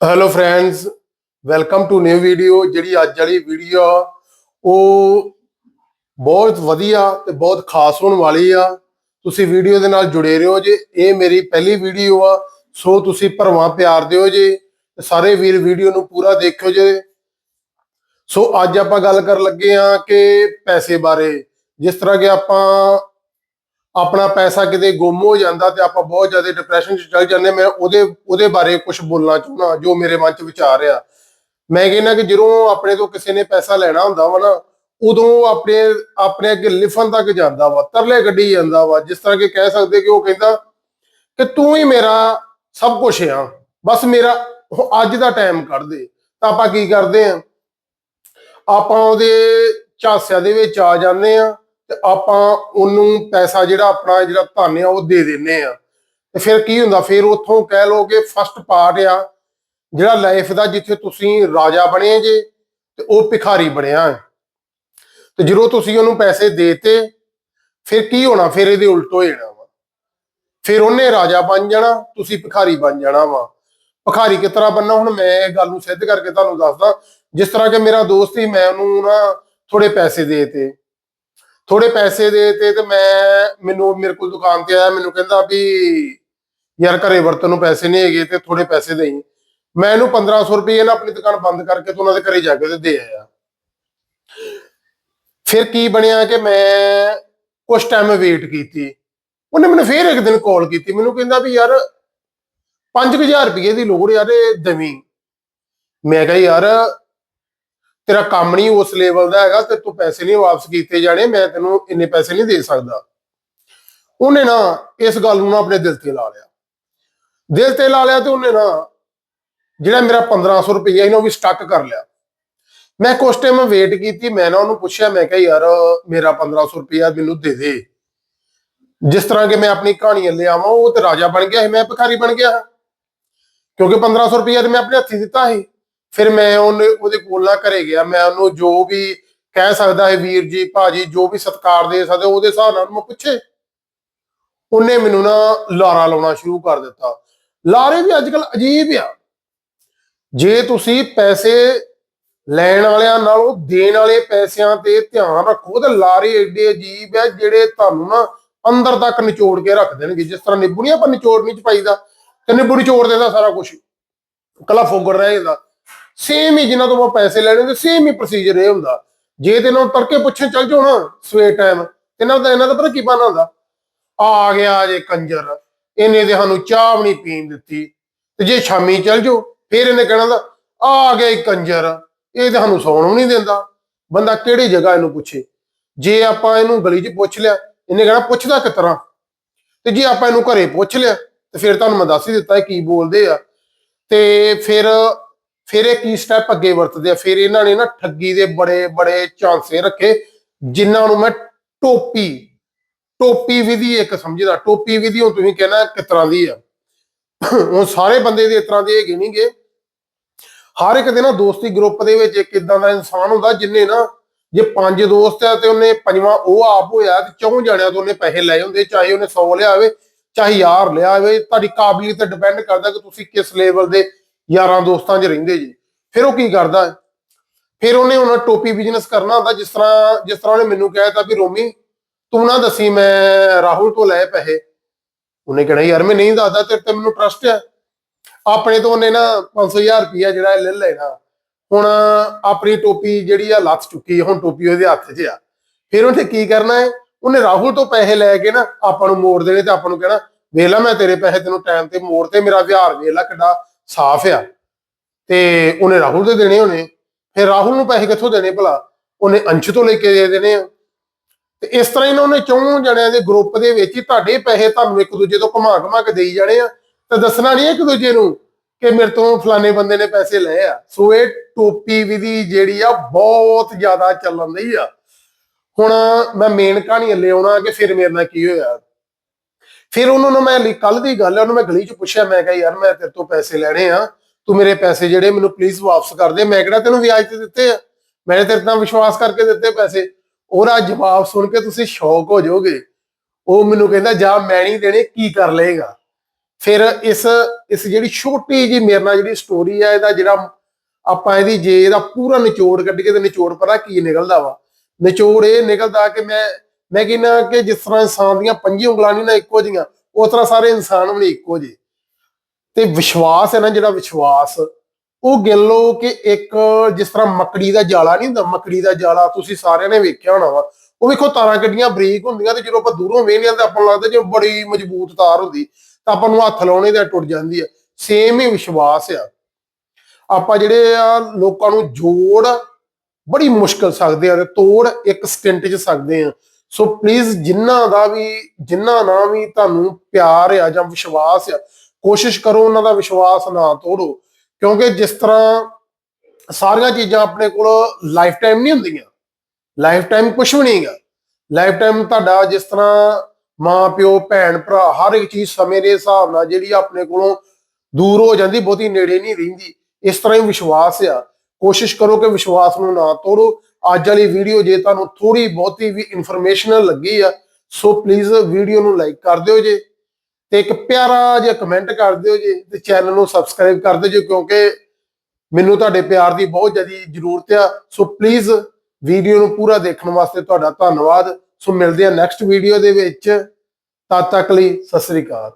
Hello friends welcome to new video ਜਿਹੜੀ ਅੱਜ ਵਾਲੀ ਵੀਡੀਓ ਆ, ਉਹ ਬਹੁਤ ਵਧੀਆ ਤੇ ਬਹੁਤ ਖਾਸ ਹੋਣ ਵਾਲੀ ਆ। ਤੁਸੀਂ ਵੀਡੀਓ ਦੇ ਨਾਲ ਜੁੜੇ ਰਹੋ ਜੇ। ਇਹ ਮੇਰੀ ਪਹਿਲੀ ਵੀਡੀਓ ਆ, ਸੋ ਤੁਸੀਂ ਭਰਵਾਂ ਪਿਆਰ ਦਿਓ ਜੇ ਸਾਰੇ ਵੀਰ ਵੀਡੀਓ ਨੂੰ ਪੂਰਾ ਦੇਖਿਓ ਜੇ। ਸੋ ਅੱਜ ਆਪਾਂ ਗੱਲ ਕਰਨ ਲੱਗੇ ਆ ਕਿ ਪੈਸੇ ਬਾਰੇ। ਜਿਸ ਤਰ੍ਹਾਂ ਕਿ ਆਪਾਂ ਆਪਣਾ ਪੈਸਾ ਕਿਤੇ ਗੁੰਮ ਹੋ ਜਾਂਦਾ ਤੇ ਆਪਾਂ ਬਹੁਤ ਜ਼ਿਆਦਾ ਡਿਪਰੈਸ਼ਨ 'ਚ ਚਲ ਜਾਂਦੇ, ਮੈਂ ਉਹਦੇ ਉਹਦੇ ਬਾਰੇ ਕੁਝ ਬੋਲਣਾ ਚਾਹੁੰਦਾ, ਜੋ ਮੇਰੇ ਮਨ 'ਚ ਵਿਚਾਰ ਆ। ਮੈਂ ਕਹਿੰਦਾ ਕਿ ਜਦੋਂ ਆਪਣੇ ਤੋਂ ਕਿਸੇ ਨੇ ਪੈਸਾ ਲੈਣਾ ਹੁੰਦਾ ਵਾ ਨਾ, ਉਦੋਂ ਆਪਣੇ ਆਪਣੇ ਅੱਗੇ ਲਿਫਨ ਤੱਕ ਜਾਂਦਾ ਵਾ, ਤਰਲੇ ਗੱਡੀ ਜਾਂਦਾ ਵਾ। ਜਿਸ ਤਰ੍ਹਾਂ ਕਿ ਕਹਿ ਸਕਦੇ ਕਿ ਉਹ ਕਹਿੰਦਾ ਕਿ ਤੂੰ ਹੀ ਮੇਰਾ ਸਭ ਕੁਝ ਆ, ਬਸ ਮੇਰਾ ਉਹ ਅੱਜ ਦਾ ਟਾਈਮ ਕੱਢ ਦੇ। ਤਾਂ ਆਪਾਂ ਕੀ ਕਰਦੇ ਆ? ਆਪਾਂ ਉਹਦੇ ਝਾਸਿਆਂ ਦੇ ਵਿੱਚ ਆ ਜਾਂਦੇ ਆ। ਤੇ ਆਪਾਂ ਉਹਨੂੰ ਪੈਸਾ ਜਿਹੜਾ ਆਪਣਾ ਜਿਹੜਾ ਧਨ ਆ, ਉਹ ਦੇ ਦਿੰਨੇ ਆ। ਤੇ ਫਿਰ ਕੀ ਹੁੰਦਾ? ਫਿਰ ਉੱਥੋਂ ਕਹਿ ਲਓ ਕਿ ਫਸਟ ਪਾਰਟ ਆ, ਜਿਹੜਾ ਲਾਈਫ ਦਾ ਜਿੱਥੇ ਤੁਸੀਂ ਰਾਜਾ ਬਣੇ ਜੇ, ਤੇ ਉਹ ਭਿਖਾਰੀ ਬਣਿਆ ਤੇ ਜਦੋਂ ਤੁਸੀਂ ਉਹਨੂੰ ਪੈਸੇ ਦੇਤੇ, ਫਿਰ ਕੀ ਹੋਣਾ? ਫਿਰ ਇਹਦੇ ਉਲਟ ਹੋ ਜਾਣਾ ਵਾ। ਫਿਰ ਉਹਨੇ ਰਾਜਾ ਬਣ ਜਾਣਾ, ਤੁਸੀਂ ਭਿਖਾਰੀ ਬਣ ਜਾਣਾ ਵਾ। ਭਿਖਾਰੀ ਕਿਸ ਤਰ੍ਹਾਂ ਬੰਨਾ ਹੁਣ ਮੈਂ ਇਹ ਗੱਲ ਨੂੰ ਸਿੱਧ ਕਰਕੇ ਤੁਹਾਨੂੰ ਦੱਸਦਾ। ਜਿਸ ਤਰ੍ਹਾਂ ਕਿ ਮੇਰਾ ਦੋਸਤ ਸੀ, ਮੈਂ ਉਹਨੂੰ ਨਾ ਥੋੜੇ ਪੈਸੇ ਦੇਤੇ ਥੋੜੇ ਪੈਸੇ ਦੇ ਤੇ ਮੈਂ, ਮੈਨੂੰ ਮੇਰੇ ਕੋਲ ਦੁਕਾਨ ਤੇ ਆਇਆ, ਮੈਨੂੰ ਕਹਿੰਦਾ ਵੀ ਯਾਰ ਘਰੇ ਵਰਤਨ ਨੂੰ ਪੈਸੇ ਨਹੀਂ ਹੈਗੇ ਤੇ ਥੋੜੇ ਪੈਸੇ ਦੇਈ। ਮੈਂ ਇਹਨੂੰ 1500 ਰੁਪਏ ਨਾਲ ਆਪਣੀ ਦੁਕਾਨ ਬੰਦ ਕਰਕੇ ਤੇ ਉਹਨਾਂ ਦੇ ਘਰੇ ਜਾ ਕੇ ਤੇ ਦੇ ਆਇਆ। ਫਿਰ ਕੀ ਬਣਿਆ ਕਿ ਮੈਂ ਕੁਝ ਟਾਈਮ ਵੇਟ ਕੀਤੀ। ਉਹਨੇ ਮੈਨੂੰ ਫੇਰ ਇੱਕ ਦਿਨ ਕਾਲ ਕੀਤੀ। ਮੈਨੂੰ ਕਹਿੰਦਾ ਵੀ ਯਾਰ 5000 ਰੁਪਏ ਦੀ ਲੋੜ ਯਾਰ, ਇਹ ਦਵੀਂ। ਮੈਂ ਕਿਹਾ ਯਾਰ ਤੇਰਾ ਕੰਮ ਨਹੀਂ ਉਸ ਲੈਵਲ ਦਾ ਹੈਗਾ ਤੇ ਤੂੰ ਪੈਸੇ ਨਹੀਂ ਵਾਪਸ ਕੀਤੇ ਜਾਣੇ, ਮੈਂ ਤੈਨੂੰ ਇੰਨੇ ਪੈਸੇ ਨਹੀਂ ਦੇ ਸਕਦਾ। ਉਹਨੇ ਨਾ ਇਸ ਗੱਲ ਨੂੰ ਨਾ ਆਪਣੇ ਦਿਲ ਤੇ ਲਾ ਲਿਆ। ਦਿਲ ਤੇ ਲਾ ਲਿਆ ਤੇ ਉਹਨੇ ਨਾ ਜਿਹੜਾ ਮੇਰਾ 1500 ਰੁਪਈਆ ਸੀ ਨਾ ਵੀ ਸਟਕ ਕਰ ਲਿਆ। ਮੈਂ ਕੁਝ ਟਾਈਮ ਵੇਟ ਕੀਤੀ, ਮੈਂ ਨਾ ਉਹਨੂੰ ਪੁੱਛਿਆ, ਮੈਂ ਕਿਹਾ, ਯਾਰ, ਮੇਰਾ 1500 ਰੁਪਈਆ ਮੈਨੂੰ ਦੇ ਦੇ। ਜਿਸ ਤਰ੍ਹਾਂ ਕਿ ਮੈਂ ਆਪਣੀ ਕਹਾਣੀ ਲੈ ਆਵਾਂ, ਉਹ ਤੇ ਰਾਜਾ ਬਣ ਗਿਆ ਸੀ, ਮੈਂ ਭਿਖਾਰੀ ਬਣ ਗਿਆ। ਕਿਉਂਕਿ 1500 ਰੁਪਈਆ ਤੇ ਮੈਂ ਆਪਣੇ ਹੱਥੀ ਦਿੱਤਾ ਸੀ। ਫਿਰ ਮੈਂ ਉਹਨੇ ਉਹਦੇ ਕੋਲ ਨਾ ਘਰੇ ਗਿਆ, ਮੈਂ ਉਹਨੂੰ ਜੋ ਵੀ ਕਹਿ ਸਕਦਾ ਹੈ ਵੀਰ ਜੀ, ਭਾਜੀ, ਜੋ ਵੀ ਸਤਿਕਾਰ ਦੇ ਸਕਦੇ ਉਹਦੇ ਹਿਸਾਬ ਨਾਲ ਮੈਂ ਪੁੱਛੇ। ਉਹਨੇ ਮੈਨੂੰ ਨਾ ਲਾਰਾ ਲਾਉਣਾ ਸ਼ੁਰੂ ਕਰ ਦਿੱਤਾ। ਲਾਰੇ ਵੀ ਅੱਜਕੱਲ ਅਜੀਬ ਆ। ਜੇ ਤੁਸੀਂ ਪੈਸੇ ਲੈਣ ਵਾਲਿਆਂ ਨਾਲੋਂ ਦੇਣ ਵਾਲੇ ਪੈਸਿਆਂ ਤੇ ਧਿਆਨ ਰੱਖੋ, ਤੇ ਲਾਰੇ ਏਡੇ ਅਜੀਬ ਆ ਜਿਹੜੇ ਤੁਹਾਨੂੰ ਨਾ ਅੰਦਰ ਤੱਕ ਨਿਚੋੜ ਕੇ ਰੱਖ ਦੇਣਗੇ। ਜਿਸ ਤਰ੍ਹਾਂ ਨਿੰਬੂ ਨਹੀਂ ਆਪਾਂ ਨਿਚੋੜ ਨਹੀਂ ਚ ਪਾਈਦਾ, ਤੇ ਨਿੰਬੂ ਨਿਚੋੜ ਦਿੰਦਾ ਸਾਰਾ ਕੁਝ ਕਲਾ ਫੋਗੜ ਰਹਿ ਜਾਂਦਾ। ਸੇਮ ਹੀ ਜਿਨ੍ਹਾਂ ਤੋਂ ਆਪਾਂ ਪੈਸੇ ਲੈਣੇ ਹੁੰਦੇ ਸੇਮ ਹੀ ਪ੍ਰੋਸੀਜਰ ਇਹ ਹੁੰਦਾ। ਜੇ ਤੇ ਇਹਨਾਂ ਨੂੰ ਤੜਕੇ ਪੁੱਛਣ ਚੱਲ ਜਾਓ ਨਾ, ਸਵੇਰ ਟਾਈਮ ਇਹਨਾਂ ਦਾ ਇਹਨਾਂ ਦਾ ਪਤਾ ਕੀ ਬਣਾ ਹੁੰਦਾ? ਆ ਗਿਆ ਜੇ ਕੰਜਰ, ਇਹਨੇ ਤੇ ਸਾਨੂੰ ਚਾਹ ਵੀ ਨਹੀਂ ਪੀਣ ਦਿੱਤੀ। ਤੇ ਜੇ ਸ਼ਾਮੀ ਚੱਲ ਜਾਓ, ਫਿਰ ਇਹਨੇ ਕਹਿਣਾ ਦਾ ਆ ਗਿਆ ਇੱਕ ਕੰਜਰ, ਇਹ ਤੇ ਸਾਨੂੰ ਸੌਣ ਵੀ ਨਹੀਂ ਦਿੰਦਾ। ਬੰਦਾ ਕਿਹੜੀ ਜਗ੍ਹਾ ਇਹਨੂੰ ਪੁੱਛੇ? ਜੇ ਆਪਾਂ ਇਹਨੂੰ ਗਲੀ 'ਚ ਪੁੱਛ ਲਿਆ, ਇਹਨੇ ਕਹਿਣਾ ਪੁੱਛਦਾ ਕਿਸ ਤਰ੍ਹਾਂ? ਤੇ ਜੇ ਆਪਾਂ ਇਹਨੂੰ ਘਰੇ ਪੁੱਛ ਲਿਆ, ਤੇ ਫਿਰ ਤੁਹਾਨੂੰ ਮੈਂ ਦੱਸ ਹੀ ਦਿੱਤਾ ਕੀ ਬੋਲਦੇ ਆ। ਤੇ ਫਿਰ ਫਿਰ ਇਹ ਕੀ ਸਟੈਪ ਅੱਗੇ ਵਰਤਦੇ ਆ? ਫਿਰ ਇਹਨਾਂ ਨੇ ਨਾ ਠੱਗੀ ਦੇ ਬੜੇ ਬੜੇ ਚਾਂਸੇ ਰੱਖੇ, ਜਿਨ੍ਹਾਂ ਨੂੰ ਮੈਂ ਟੋਪੀ ਟੋਪੀ ਵਿਧੀ ਇੱਕ ਸਮਝਦਾ, ਟੋਪੀ ਵਿਧੀ ਹੁਣ ਤੁਸੀਂ ਕਹਿਣਾ ਕਿਸ ਤਰ੍ਹਾਂ ਦੀ ਆ? ਉਹ ਸਾਰੇ ਬੰਦੇ ਦੇ ਇਸ ਤਰ੍ਹਾਂ ਦੇ ਹੈਗੇ ਨਹੀਂਗੇ ਹਰ ਇੱਕ ਦੇ ਨਾ ਦੋਸਤੀ ਗਰੁੱਪ ਦੇ ਵਿੱਚ ਇੱਕ ਇਦਾਂ ਦਾ ਇਨਸਾਨ ਹੁੰਦਾ ਜਿਨੇ ਨਾ ਜੇ ਪੰਜ ਦੋਸਤ ਆ ਤੇ ਉਹਨੇ ਪੰਜਵਾਂ ਉਹ ਆਪ ਹੋਇਆ ਤੇ ਚੌਂ ਜਣਿਆਂ ਤੋਂ ਉਹਨੇ ਪੈਸੇ ਲਏ ਹੁੰਦੇ, ਚਾਹੇ ਉਹਨੇ 100 ਲਿਆ ਹੋਵੇ, ਚਾਹੇ ਯਾਰ ਲਿਆ ਹੋਵੇ, ਤੁਹਾਡੀ ਕਾਬਲੀਅਤ ਤੇ ਡਿਪੈਂਡ ਕਰਦਾ ਕਿ ਤੁਸੀਂ ਕਿਸ ਲੈਵਲ ਦੇ ਯਾਰਾਂ ਦੋਸਤਾਂ 'ਚ ਰਹਿੰਦੇ ਜੀ। ਫਿਰ ਉਹ ਕੀ ਕਰਦਾ? ਫਿਰ ਉਹਨੇ ਉਹਨਾਂ ਟੋਪੀ ਬਿਜ਼ਨਸ ਕਰਨਾ ਹੁੰਦਾ, ਜਿਸ ਤਰ੍ਹਾਂ ਜਿਸ ਤਰ੍ਹਾਂ ਉਹਨੇ ਮੈਨੂੰ ਕਹਿ ਤਾ ਵੀ ਰੋਮੀ, ਤੂੰ ਨਾ ਦੱਸੀ ਮੈਂ ਰਾਹੁਲ ਤੋਂ ਲੈ ਪੈਸੇ। ਉਹਨੇ ਕਹਿਣਾ, ਯਾਰ ਮੈਂ ਨਹੀਂ ਦੱਸਦਾ, ਤੇਰੇ ਤੇ ਮੈਨੂੰ ਟਰਸਟ ਹੈ ਆਪਣੇ ਤੋਂ ਉਹਨੇ ਨਾ 500000 ਰੁਪਇਆ ਜਿਹੜਾ ਲੈ ਲੈਣਾ। ਹੁਣ ਆਪਣੀ ਟੋਪੀ ਜਿਹੜੀ ਆ ਲੱਥ ਚੁੱਕੀ ਹੁਣ ਟੋਪੀ ਉਹਦੇ ਹੱਥ 'ਚ ਆ। ਫਿਰ ਉਹਨੇ ਕੀ ਕਰਨਾ ਹੈ? ਉਹਨੇ ਰਾਹੁਲ ਤੋਂ ਪੈਸੇ ਲੈ ਕੇ ਨਾ ਆਪਾਂ ਨੂੰ ਮੋੜ ਦੇਣੇ ਤੇ ਆਪਾਂ ਨੂੰ ਕਹਿਣਾ, ਵੇਖ ਲੈ ਮੈਂ ਤੇਰੇ ਪੈਸੇ ਤੈਨੂੰ ਟਾਈਮ ਤੇ ਮੋੜ ਤੇ ਮੇਰਾ ਵਿਹਾਰ ਵੇਖ ਲੈ ਕਿੱਡਾ ਸਾਫ਼ ਆ। ਤੇ ਉਹਨੇ ਰਾਹੁਲ ਦੇ ਦੇਣੇ ਹੋਣੇ। ਫਿਰ ਰਾਹੁਲ ਨੂੰ ਪੈਸੇ ਕਿੱਥੋਂ ਦੇਣੇ ਭਲਾ? ਉਹਨੇ ਅੰਸ਼ ਤੋਂ ਲੈ ਕੇ ਦੇ ਦੇਣੇ ਆ। ਤੇ ਇਸ ਤਰ੍ਹਾਂ ਇਹਨਾਂ ਨੇ ਚੌਂ ਜਣਿਆਂ ਦੇ ਗਰੁੱਪ ਦੇ ਵਿੱਚ ਹੀ ਤੁਹਾਡੇ ਪੈਸੇ ਤੁਹਾਨੂੰ ਇੱਕ ਦੂਜੇ ਤੋਂ ਘੁਮਾ ਘੁਮਾ ਕੇ ਦੇਈ ਜਾਣੇ ਆ। ਤੇ ਦੱਸਣਾ ਨਹੀਂ ਇੱਕ ਦੂਜੇ ਨੂੰ ਕਿ ਮੇਰੇ ਤੋਂ ਫਲਾਣੇ ਬੰਦੇ ਨੇ ਪੈਸੇ ਲਏ ਆ। ਸੋ ਇਹ ਟੋਪੀ ਵਿਧੀ ਜਿਹੜੀ ਆ ਬਹੁਤ ਜ਼ਿਆਦਾ ਚੱਲਣ ਦੀ ਆ। ਹੁਣ ਮੈਂ ਮੇਨ ਕਹਾਣੀ ਲੈ ਆਉਣਾ ਕਿ ਫਿਰ ਮੇਰੇ ਨਾਲ ਕੀ ਹੋਇਆ। ਫਿਰ ਉਹਨੂੰ ਨਾ ਮੈਂ ਕੱਲ ਦੀ ਗੱਲ ਹੈ ਉਹਨੂੰ ਮੈਂ ਗਲੀ 'ਚ ਪੁੱਛਿਆ, ਮੈਂ ਕਿਹਾ, ਯਾਰ, ਮੈਂ ਤੇਰੇ ਤੋਂ ਪੈਸੇ ਲੈਣੇ ਆ, ਤੂੰ ਮੇਰੇ ਪੈਸੇ ਜਿਹੜੇ ਮੈਨੂੰ ਪਲੀਜ਼ ਵਾਪਸ ਕਰ ਦੇ, ਮੈਂ ਕਿਹੜਾ ਤੈਨੂੰ ਵਿਆਜ ਤੇ ਦਿੱਤੇ ਆ? ਮੈਂ ਤੇਰੇ ਨਾਲ ਵਿਸ਼ਵਾਸ ਕਰਕੇ ਦਿੱਤੇ ਪੈਸੇ। ਉਹਦਾ ਜਵਾਬ ਸੁਣ ਕੇ ਤੁਸੀਂ ਸ਼ੌਕ ਹੋ ਜਾਓਗੇ। ਉਹ ਮੈਨੂੰ ਕਹਿੰਦਾ, ਜਾ, ਮੈਂ ਨਹੀਂ ਦੇਣੇ, ਕੀ ਕਰ ਲਏਗਾ? ਫਿਰ ਇਸ ਇਸ ਜਿਹੜੀ ਛੋਟੀ ਜੀ ਮੇਰੇ ਨਾਲ ਜਿਹੜੀ ਸਟੋਰੀ ਆ, ਇਹਦਾ ਜਿਹੜਾ ਆਪਾਂ ਇਹਦੀ ਜੇ ਇਹਦਾ ਪੂਰਾ ਨਿਚੋੜ ਕੱਢ ਕੇ ਤੇ ਨਿਚੋੜ ਪਤਾ ਕੀ ਨਿਕਲਦਾ ਵਾ? ਨਿਚੋੜ ਇਹ ਨਿਕਲਦਾ ਕਿ ਮੈਂ ਮੈਂ ਕਹਿੰਦਾ ਕਿ ਜਿਸ ਤਰ੍ਹਾਂ ਇਨਸਾਨ ਦੀਆਂ ਪੰਜੀ ਉਂਗਲਾਂ ਨਹੀਂ ਨਾ ਇੱਕੋ ਜੀਆਂ ਉਸ ਤਰ੍ਹਾਂ ਸਾਰੇ ਇਨਸਾਨ ਵੀ ਇੱਕੋ ਜਿਹੇ। ਤੇ ਵਿਸ਼ਵਾਸ ਹੈ ਨਾ ਜਿਹੜਾ ਵਿਸ਼ਵਾਸ, ਉਹ ਗਿਣ ਲਓ ਕਿ ਇੱਕ ਜਿਸ ਤਰ੍ਹਾਂ ਮੱਕੜੀ ਦਾ ਜਾਲਾ ਨਹੀਂ ਹੁੰਦਾ, ਮੱਕੜੀ ਦਾ ਜਾਲਾ ਤੁਸੀਂ ਸਾਰਿਆਂ ਨੇ ਵੇਖਿਆ ਹੋਣਾ ਵਾ। ਉਹ ਵੇਖੋ ਤਾਰਾਂ ਕਿੱਡੀਆਂ ਬਰੀਕ ਹੁੰਦੀਆਂ ਤੇ ਜਦੋਂ ਆਪਾਂ ਦੂਰੋਂ ਵੇਖਦੇ ਹਾਂ ਤਾਂ ਆਪਾਂ ਨੂੰ ਲੱਗਦਾ ਜਿਵੇਂ ਬੜੀ ਮਜ਼ਬੂਤ ਤਾਰ ਹੁੰਦੀ, ਤਾਂ ਆਪਾਂ ਨੂੰ ਹੱਥ ਲਾਉਣੇ ਤੇ ਟੁੱਟ ਜਾਂਦੀ ਹੈ ਸੇਮ ਹੀ ਵਿਸ਼ਵਾਸ ਆ। ਆਪਾਂ ਜਿਹੜੇ ਆ ਲੋਕਾਂ ਨੂੰ ਜੋੜ ਬੜੀ ਮੁਸ਼ਕਲ ਸਕਦੇ ਆ ਤੇ ਤੋੜ ਇੱਕ ਸਕਿੰਟ 'ਚ ਸਕਦੇ ਆ। ਸੋ ਪਲੀਜ਼ ਜਿਨ੍ਹਾਂ ਦਾ ਵੀ ਜਿਨ੍ਹਾਂ ਨਾਲ ਵੀ ਤੁਹਾਨੂੰ ਪਿਆਰ ਆ ਜਾਂ ਵਿਸ਼ਵਾਸ ਆ, ਕੋਸ਼ਿਸ਼ ਕਰੋ ਉਹਨਾਂ ਦਾ ਵਿਸ਼ਵਾਸ ਨਾ ਤੋੜੋ। ਕਿਉਂਕਿ ਜਿਸ ਤਰ੍ਹਾਂ ਸਾਰੀਆਂ ਚੀਜ਼ਾਂ ਆਪਣੇ ਕੋਲ ਲਾਈਫ ਟਾਈਮ ਨਹੀਂ ਹੁੰਦੀਆਂ। ਲਾਈਫ ਟਾਈਮ ਕੁਝ ਵੀ ਨਹੀਂਗਾ ਲਾਈਫ ਟਾਈਮ ਤੁਹਾਡਾ ਜਿਸ ਤਰ੍ਹਾਂ ਮਾਂ, ਪਿਓ, ਭੈਣ, ਭਰਾ, ਹਰ ਇੱਕ ਚੀਜ਼ ਸਮੇਂ ਦੇ ਹਿਸਾਬ ਨਾਲ ਜਿਹੜੀ ਆਪਣੇ ਕੋਲੋਂ ਦੂਰ ਹੋ ਜਾਂਦੀ, ਬਹੁਤੀ ਨੇੜੇ ਨਹੀਂ ਰਹਿੰਦੀ। ਇਸ ਤਰ੍ਹਾਂ ਹੀ ਵਿਸ਼ਵਾਸ ਆ। ਕੋਸ਼ਿਸ਼ ਕਰੋ ਕਿ ਵਿਸ਼ਵਾਸ ਨੂੰ ਨਾ ਤੋੜੋ। ਅੱਜ ਵਾਲੀ ਵੀਡੀਓ ਜੇ ਤੁਹਾਨੂੰ ਥੋੜੀ ਬਹੁਤੀ ਵੀ ਇਨਫੋਰਮੇਸ਼ਨਲ ਲੱਗੀ ਆ, ਸੋ ਪਲੀਜ਼ ਵੀਡੀਓ ਨੂੰ ਲਾਈਕ ਕਰ ਦਿਓ ਜੇ ਤੇ ਇੱਕ ਪਿਆਰਾ ਜਿਹਾ ਕਮੈਂਟ ਕਰ ਦਿਓ ਜੇ ਤੇ ਚੈਨਲ ਨੂੰ ਸਬਸਕ੍ਰਾਈਬ ਕਰ ਦਿਓ ਜੇ, ਕਿਉਂਕਿ ਮੈਨੂੰ ਤੁਹਾਡੇ ਪਿਆਰ ਦੀ ਬਹੁਤ ਜ਼ਿਆਦਾ ਜ਼ਰੂਰਤ ਆ। ਸੋ ਪਲੀਜ਼ ਵੀਡੀਓ ਨੂੰ ਪੂਰਾ ਦੇਖਣ ਵਾਸਤੇ ਤੁਹਾਡਾ ਧੰਨਵਾਦ। ਸੋ ਮਿਲਦੇ ਆ ਨੈਕਸਟ ਵੀਡੀਓ ਦੇ ਵਿੱਚ। ਤਦ ਤੱਕ ਲਈ ਸਤਿ ਸ੍ਰੀ ਅਕਾਲ।